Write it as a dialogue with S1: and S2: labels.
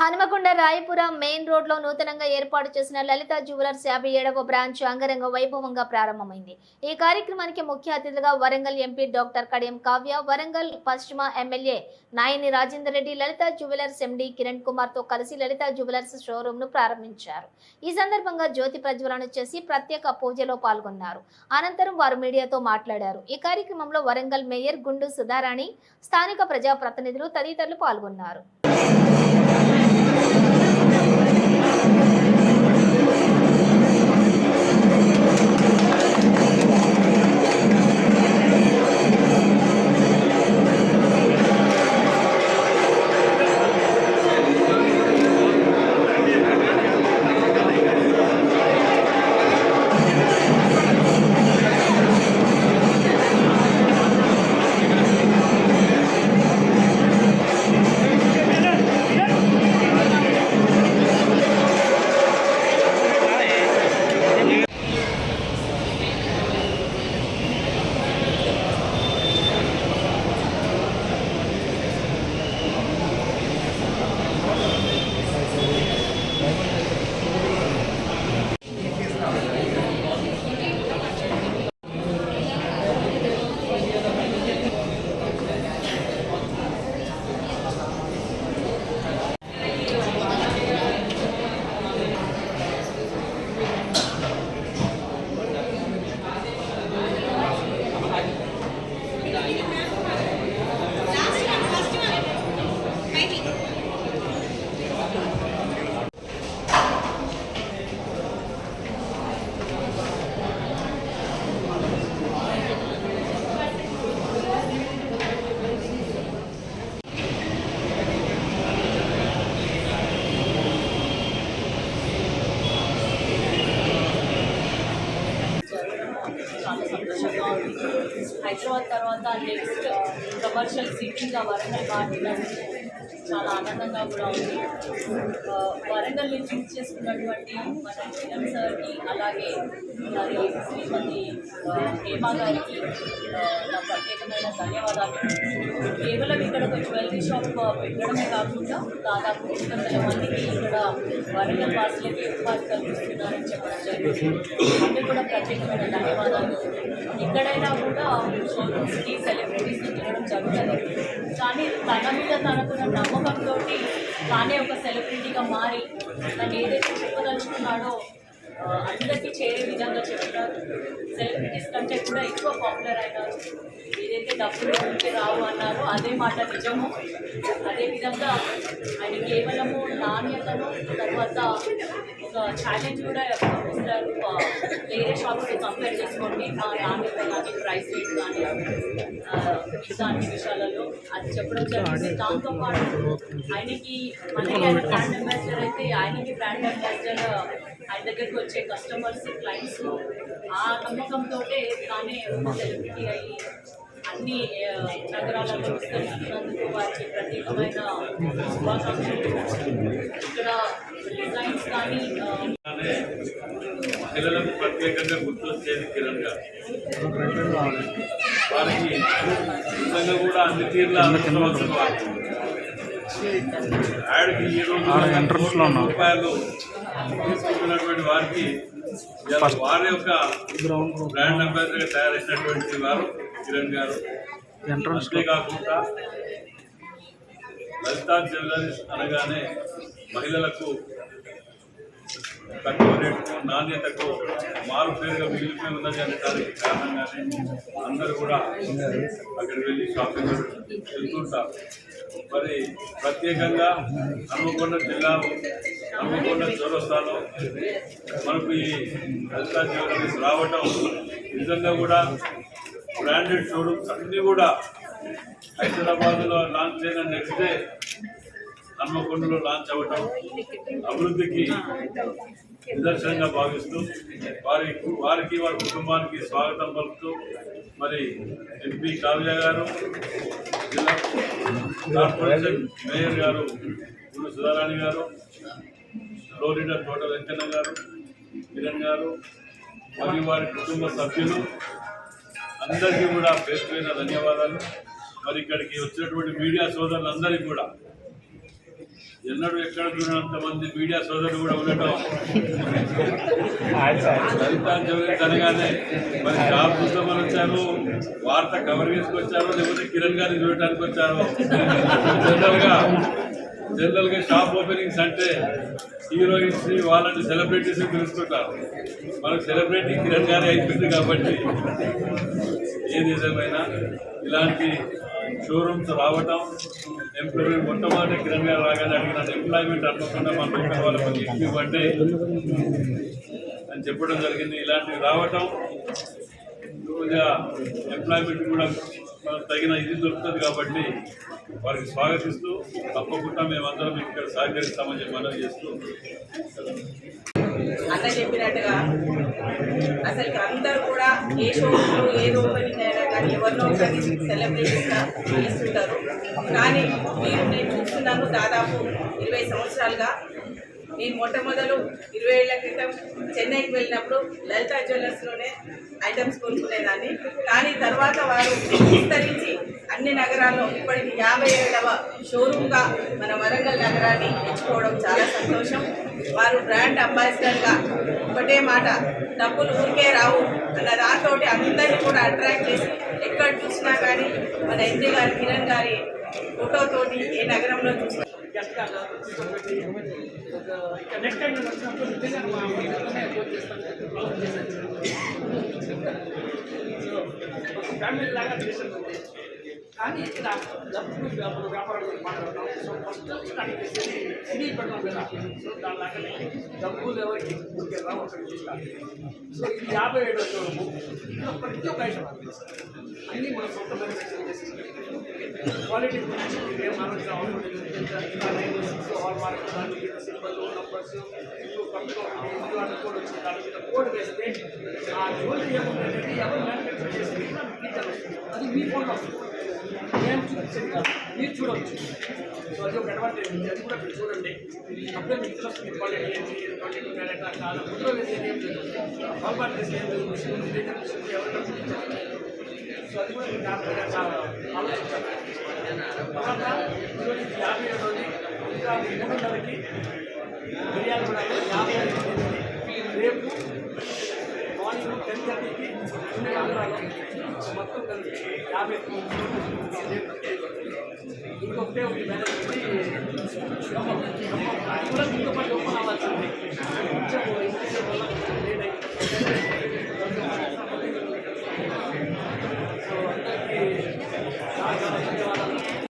S1: Hanumakonda Rayapura main రోడ్లో నూతనంగా ఏర్పాటు చేసిన లలిత జ్యువెలర్స్ యాభై ఏడవ బ్రాంచ్ అంగరంగ వైభవంగా ప్రారంభమైంది. ఈ కార్యక్రమానికి ముఖ్య అతిథిగా వరంగల్ ఎంపీ డాక్టర్ కడియం కావ్య వరంగల్ పశ్చిమ MLA Nayani Rajender Reddy Lalitha jewellers MD Kiran కుమార్తో కలిసి లలిత జ్యువెలర్స్ షోరూమ్ను ప్రారంభించారు. ఈ సందర్భంగా జ్యోతి ప్రజ్వలన చేసి ప్రత్యేక పూజలో పాల్గొన్నారు. అనంతరం వారు మీడియాతో మాట్లాడారు. ఈ కార్యక్రమంలో వరంగల్ మేయర్ గుండు సుధారాణి స్థానిక ప్రజాప్రతినిధులు తదితరులు పాల్గొన్నారు.
S2: హైదరాబాద్ తర్వాత నెక్స్ట్ కమర్షియల్ సిటీగా వరంగల్ మాట్లాడినందుకు చాలా ఆనందంగా కూడా ఉంది. వరంగల్ నుంచి యూజ్ చేసుకున్నటువంటి మన జగన్ సార్కి అలాగే మరి శ్రీమతి హేమా గారికి నా ప్రత్యేకమైన ధన్యవాదాలు. కేవలం ఇక్కడ ఒక జ్యువెలరీ షాప్ పెట్టడమే కాకుండా దాదాపు రెండు వందల మందికి ఇక్కడ వరంగల్ వాసులకి ఉపాధి కల్పిస్తున్నారని చెప్పడం జరిగింది. అందుకు కూడా ప్రత్యేకమైన ధన్యవాదాలు. ఎక్కడైనా కూడా షోరూమ్స్కి సెలబ్రిటీస్ని తినడం జరుగుతుంది కానీ తన మీద తనకున్న నమ్మకంతో తానే ఒక సెలబ్రిటీగా మారి తను ఏదైతే చెప్పదలుచుకున్నాడో అందరికీ చేరే విధంగా చెప్తారు సెలబ్రిటీస్ కంటే కూడా ఎక్కువ పాపులర్ అయినారు. ఏదైతే డబ్బులు ఉంటే రావు అన్నారో అదే మాట నిజము. అదేవిధంగా ఆయన కేవలము నాణ్యతను తర్వాత ఒక ఛాలెంజ్ కూడా ఇస్తారు వేరే షాప్స్తో కంపేర్ చేసుకోండి. మా నాణ్యత కానీ ప్రైస్ రేట్ కానీ ఇలాంటి విషయాలలో అది చెప్పడం జరిగింది. దాంతో పాటు ఆయనకి మనకి ఆయన బ్రాండ్ అంబాసిడర్ అయితే ఆయనకి బ్రాండ్ అంబాసిడర్ ఆయన దగ్గరికి వచ్చే కస్టమర్స్ క్లయింట్స్ ఆ నమ్మకంతో తానే సెలబ్రిటీ అయ్యి అన్ని నగరాలలో విస్తరిస్తున్నందుకు వారికి ప్రత్యేకమైన శుభాకాంక్షలు ఇక్కడ డిజైన్స్ కానీ
S3: మహిళలకు ప్రత్యేకంగా గుర్తొచ్చేది కిరణ్ గారు వారికి నిజంగా కూడా అన్ని తీర్ల వారు. యాడ్కి ఈ రోజు. రూపాయలు తీసుకుంటున్నటువంటి వారికి వారి యొక్క బ్రాండ్ అంబాసిడర్గా తయారైనటువంటి వారు కిరణ్ గారు.
S4: ఎంట్రన్స్
S3: అంతేకాకుండా లలితా జ్యువెలరీస్ అనగానే మహిళలకు తక్కువ రేటుకు నాణ్యతకు మారు పేరుగా మిగిలిపోయి ఉన్నది అనడానికి కారణంగానే అందరూ కూడా అక్కడ వెళ్ళి షాపింగ్ వెళ్తుంటారు మరి ప్రత్యేకంగా హనుమకొండ జిల్లా హనుమకొండ చౌరస్తాలో మనకు ఈ లలితా జ్యువెలరీస్ రావటం నిజంగా కూడా బ్రాండెడ్ షోరూమ్స్ అన్నీ కూడా హైదరాబాద్లో లాంచ్ అయిన నెక్స్ట్ డే హన్మకొండలో లాంచ్ అవ్వటం అభివృద్ధికి నిదర్శనంగా భావిస్తూ వారి వారికి వారి కుటుంబానికి స్వాగతం పలుకుతూ మరి ఎంపీ కావ్య గారు జిల్లా కార్పొరేషన్ మేయర్ గారు గురు సుధారాణి గారు ఫ్లోర్ లీడర్ తోట వెంకన్న గారు కిరణ్ గారు మరియు వారి కుటుంబ సభ్యులు. అందరికీ కూడా పేరు ధన్యవాదాలు. మరి ఇక్కడికి వచ్చినటువంటి మీడియా సోదరులందరికీ కూడా ఎన్నడూ ఎక్కడ చూడనంత మంది మీడియా సోదరులు కూడా ఉండటం. జవహర్ అనగానే మరి షాప్ చూద్దామని వచ్చారు వార్త కవర్ చేసుకొచ్చారు లేకపోతే కిరణ్ గారిని చూడటానికి వచ్చారు. జనరల్గా జనరల్గా షాప్ ఓపెనింగ్స్ అంటే హీరోయిన్స్ వాళ్ళని సెలబ్రిటీస్ పిలుస్తుంటారు. మనకు సెలబ్రిటీ కిరణ్ గారే అయిపోయింది కాబట్టి ఏది ఏదేమైనా ఇలాంటి షోరూమ్స్ రావటం ఎంప్లాయ్మెంట్ మొట్టమొదటి కిరణ్ రాగానే అడిగిన ఎంప్లాయ్మెంట్ అనుకోకుండా మన లోకల్ వాళ్ళకి ఎక్కువ ఇవ్వండి అని చెప్పడం జరిగింది. ఇలాంటివి రావటం కొద్దిగా ఎంప్లాయ్మెంట్ కూడా మనకు తగిన ఇది దొరుకుతుంది కాబట్టి వారికి స్వాగతిస్తూ తప్పకుండా మేమందరం ఇక్కడ సహకరిస్తామని చెప్పి మనం చేస్తూ
S5: అన్న చెప్పినట్టుగా అసలు అందరూ కూడా ఏ షోరూమ్ ఏది ఓపెనింగ్ అయినా కానీ ఎవరినో ఒకరిని చేస్తుంటారు. కానీ నేను చూస్తున్నాను దాదాపు ఇరవై సంవత్సరాలుగా నేను మొట్టమొదలు ఇరవై ఏళ్ళ క్రితం చెన్నైకి వెళ్ళినప్పుడు లలితా జ్యువెలర్స్లోనే ఐటమ్స్ కొనుక్కునేదాన్ని. కానీ తర్వాత వారు విస్తరించి అన్ని నగరాల్లో ఇప్పటికి యాభై ఏడవ షోరూమ్గా మన వరంగల్ నగరాన్ని ఎంచుకోవడం చాలా సంతోషం. వారు బ్రాండ్ అంబాసిడర్గా ఒకటే మాట డబ్బులు ఊరికే రావు అన్న దాంతో అందరినీ కూడా అట్రాక్ట్ చేసి ఎక్కడ చూసినా కానీ మన ఎంజీ గారి కిరణ్ గారి ఫోటోతోటి ఏ నగరంలో చూసినా.
S6: ఫ్యామిలీ లాగా చేసేది కానీ ఇక్కడ డబ్బు డబ్బులు వ్యాపారాలు గురించి మాట్లాడతాం సో ఫస్ట్ స్టార్ట్ చేసేది సినీ పెట్టడం కదా. సో దానిలాగానే డబ్బులు ఎవరికి ఊరికే రావు అక్కడ చూస్తారు సో ఇది యాభై ఏడు షోరూము ఇందులో ప్రతి ఒక్క ఐటమ్ అన్నీ మన సొంత మ్యానుఫ్యాక్చరింగ్ చేసి క్వాలిటీ గురించి ఏం ఆలోచన అవసరం హాల్ మార్క్ దాని మీద సింబల్ నంబర్స్ ఇంకో కంపెనీ ఇంకో కోడ్ వచ్చింది దాని మీద కోడ్ వేస్తే ఆ జ్యువెలరీ ఏముందంటే ఎవరు మ్యానుఫ్యాక్చర్ చేసి అది మీ ఫోన్ వస్తుంది నేను చూపించేది మీరు చూడవచ్చు సో అది ఒక అడ్వాంటేజ్ ఉంది అది కూడా మీరు చూడండి. అప్పుడే మీకు తెలుస్తుంది క్వాలిటీ ఏంటి ట్వంటీ టూ కాదు. ముద్ర వేసేది ఏం లేదు. కాంపాక్ట్ ఏం లేదు. మిషన్ సో అది కూడా మీకు చాలా ఆలోచించాలి తర్వాత ఈరోజు యాభై ఏడోది ఇంకా మూడున్నరకి బిర్యానీ కూడా యాభై ఐదు రేపు మార్నింగ్ టెన్ థర్టీకి అన్ని ఆంధ్రాలో మొత్తం కలిసి యాభై ఇంకొకటే ఒకటి మేనేజ్ అది కూడా ఇంకో పని ఓపెన్ అవ్వాల్సింది కొంచెం ఇంటర్వ్యూ వల్ల కొంచెం లేట్ అయింది సో అందరికీ చాలా చాలా ధన్యవాదాలు